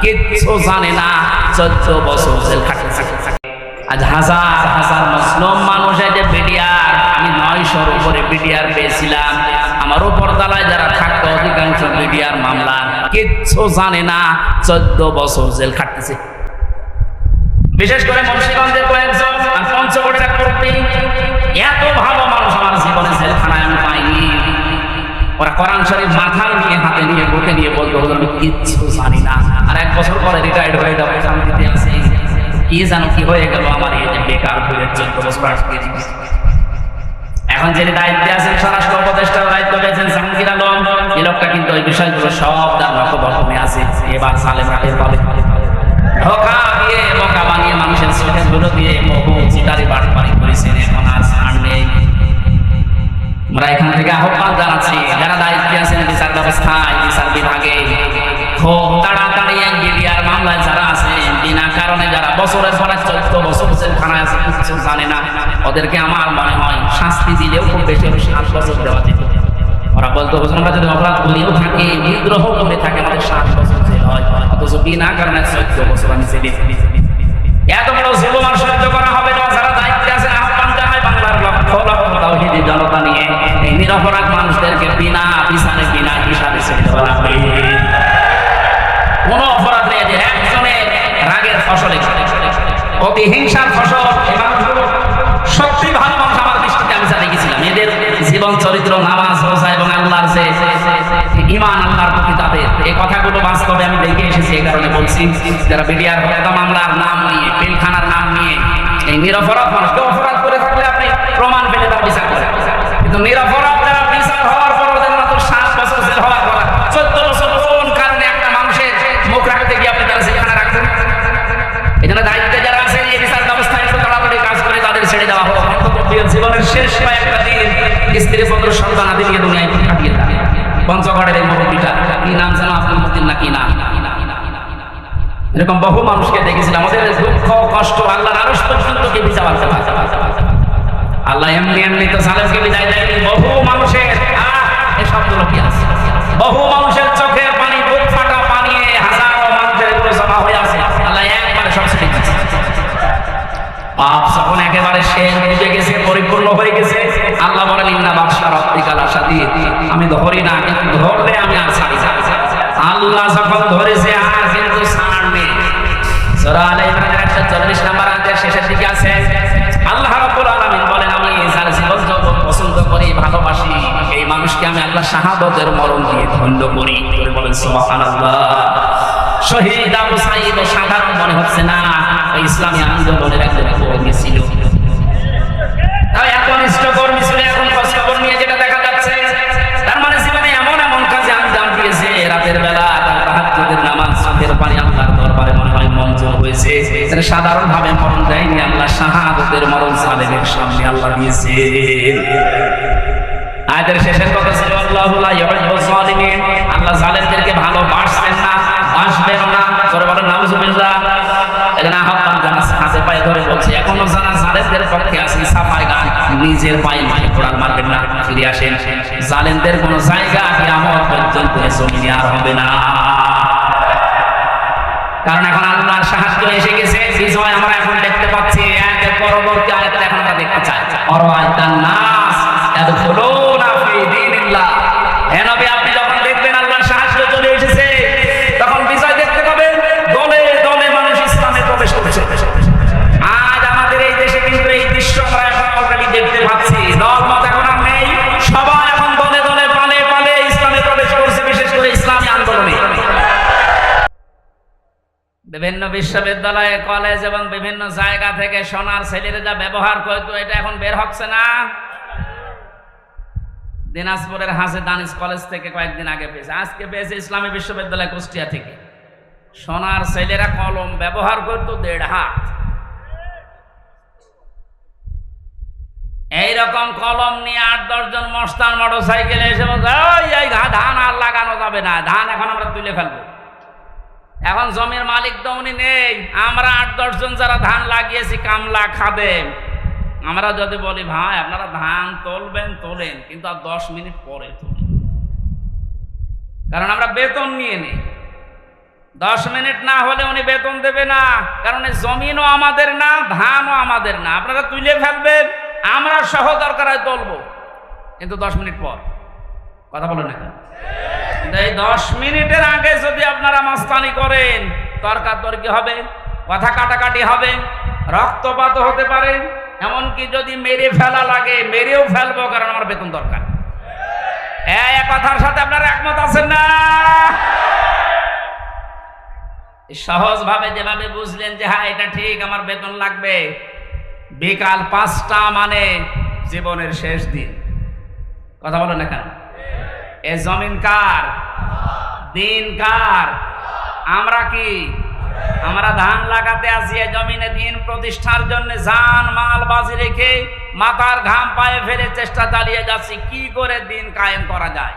কিচ্ছু জানে না। চোদ্দ বছর জেল খাটতেছে আজ হাজার হাজার মুসলিম মানুষ যে বিডিআর। আমি নয়শোর উপরে বিডিআর পেয়েছিলাম। আমার উপর তলায় যারা থাকতো অধিকাংশ বিডিআর মামলা। কিচ্ছু জানে না। চোদ্দ বছর জেল খাটতেছে। বিশেষ করে মুন্সিগঞ্জের কয়েকজন আর পঞ্চগড়ের এক এত ভালো মানুষ আমার জীবনে জেলখানায় আমি পাইনি। ওরা কোরআন শরীফ মাথায় নিয়ে হাতে নিয়ে বুকে নিয়ে বলতো "হুজুর, আমি কিচ্ছু জানি না। বছর পরে রিটায়ার্ড হয়ে যাব শান্তিতে আছি। কি জানো কি হয়ে গেল আমার এই যে বেকার হয়ে চোদ্দ বছর আটকে। এখন যিনি দায়িত্বে আছেন, স্বরাষ্ট্র উপদেষ্টার দায়িত্ব পেয়েছেন জাহাঙ্গীর আলম। এই লোকটা কিন্তু ওই বিষয়গুলো সব তার লক্ষ্যবর্তনে আছে। এবার সালে রাতের পাবে। ধোকা দিয়ে, বোকা বানিয়ে মানুষের চোখে ধুলো দিয়ে বহু চিটারি বাড়ি বাড়ি করেছেন। এখন আর ছাড় নেই। আমরা এখান থেকে আহ্বান জানাচ্ছি, যারা দায়িত্বে বছরের পরে চোদ্দ বছর জেলখানায় আছে, কিছু জানে না। ওদেরকে আমার মনে হয় শাস্তি দিলেও খুব বেশি হলে সাত বছর দেওয়া যেত। ওরা বলতো আমরা যদি অপরাধ করিও থাকি, বিদ্রোহ করে থাকে, আমাদের সাত বছর জেল হয়। অথচ বিনা কারণে বছর আমি জেলে এত বড় আর সহ্য করা হবে না, যারা দায়িত্বে আছে আহ্বান বাংলার জনতা নিয়ে। এই নিরপরাধ মানুষদেরকে বিনা বিচারে, বিনা হিসাবে লাগবে। কোন অপরাধ নেই একজনের রাগের ফসলে অতি হিংসার ফসল সত্যি ভালো মানুষ আমার দৃষ্টিতে আমি এদের জীবন চরিত্র, নামাজ, রোজা এবং আল্লাহর যে ইমান আল্লাহর প্রতি তাদের, এই কথাগুলো বাস্তবে আমি দেখে এসেছি এই কারণে বলছি, যারা বিডিআর হত্যা মামলার নাম নিয়ে পিলখানার নাম নিয়ে, এই নিরপরাধ মানুষ কেউ অপরাধ করে থাকলে আপনি প্রমাণ পেলে তার বিচার করেন। কিন্তু নিরপরাধ এরকম বহু মানুষকে দেখেছিলাম। দুঃখ, কষ্ট, আল্লাহর আরশ পর্যন্ত আল্লাহ এমনি এমনি তো সালেমকে বিদায় দেয়নি। বহু মানুষের এই বহু মানুষের চোখের পানি পানি, হাজারো মানুষের এগুলো হয়ে আছে। আল্লাহ একবারে সব একেবারে শেষ বুঝে গেছে পরিপূর্ণ হয়ে গেছে আল্লাহ বলেন ইন্না বাদশা রব্বিকাল আসাদি আমি ধরি না ধরলে আমি আর ছাড়ি আল্লাহ যখন ধরেছে আর কিন্তু ছাড় নেই। সূরা আলে ইমরানের 140 নম্বর শেষের দিকে আছে, আল্লাহ রাব্বুল আলামিন বলেন, আমি যার জীবন যৌবন পছন্দ করি, ভালোবাসি, এই মানুষকে আমি আল্লাহ শাহাদতের মরণ দিয়ে ধন্য করি। বলেন, সুবহানাল্লাহ। শহীদ আবু সাইদ সাধারণ মনে হচ্ছে না ইসলামী আন্দোলনের একজন কর্মী ছিল। এত অনিষ্ট কর্মী ছিল, এখন তাহলে সাধারণভাবে মরণ দেয়নি, আল্লাহ শাহাদতের মরণ সালেমের সামনে আল্লাহ দিয়েছে আয়াতের শেষের কথা ছিল, আল্লাহু আল্লাহ জালেমদেরকে ভালোবাসবেন না, বাসবেন না করে বলেন নাউজুবিল্লাহ এখানে আহ্বান জানাচ্ছে, হাতে পায়ে ধরে বলছে, এখনও যারা জালেমদের পক্ষে আছেন সাফাই গান, নিজের পায়ে মাঠে কোড়াল মারবেন না, ফিরে আসেন। জালেমদের কোনো জায়গা কিয়ামত পর্যন্ত জমিনে আর হবে না। কারণ এখন বিজয় আমরা এখন দেখতে পাচ্ছি একের পরবর্তী আয়তা এখন আমরা দেখতে চাই। আর নাস ইয়াদখুলুনা বিশ্ববিদ্যালয়ে কলেজ এবং বিভিন্ন জায়গা থেকে সোনার ছেলেরা ব্যবহার করতো এটা এখন বের হচ্ছে না। দিনাজপুরের হাসে দানিস কলেজ থেকে কয়েকদিন আগে পেয়েছে। আজকে পেয়েছে ইসলামী বিশ্ববিদ্যালয় কুষ্টিয়া থেকে। সোনার ছেলেরা কলম ব্যবহার করতো দেড় হাত। এইরকম কলম নিয়ে আট দশজন মস্তান মোটর সাইকেলে এসে বলছে "ওই, এই ঘা- ধান আর লাগানো যাবে না। ধান এখন আমরা তুলে ফেলব। এখন জমির মালিক তো উনি নেই। আমরা আট দশজন যারা ধান লাগিয়েছি, কামলা খাদেম আমরা যদি বলি, ভাই, আপনারা ধান তুলবেন, তোলেন, কিন্তু আর দশ মিনিট পরে তোলেন। কারণ আমরা বেতন নিয়ে নেই। দশ মিনিট না হলে উনি বেতন দেবে না। কারণ জমিনও আমাদের না, ধানও আমাদের না। আপনারা তুলে ফেলবেন, আমরা সহ দরকার হয় তুলবো। কিন্তু দশ মিনিট পর, কথা বলেন না দশ মিনিটের আগে যদি আপনারা মাস্তানি করেন, তর্কাতর্কি হবে, কথা কাটাকাটি হবে, রক্তপাত হতে পারে, এমনকি যদি মেরে ফেলা লাগে, মেরেও ফেলব, কারণ আমার বেতন দরকার। এই কথার সাথে আপনারা একমত আছেন না? সহজ ভাবে যেভাবে বুঝলেন যে হ্যাঁ এটা ঠিক, আমার বেতন লাগবে, বিকাল পাঁচটা মানে জীবনের শেষ দিন। কথা বলো না কেন? এ জমিন কার? দিন কার? আমরা কি? আমরা ধান লাগাতে আসি, এ জমিনে দিন প্রতিষ্ঠার জন্য জান, মাল, বাজি রেখে মাথার ঘাম পায়ে ফেলে চেষ্টা চালিয়ে যাচ্ছি। কি করে দিন কায়েম করা যায়?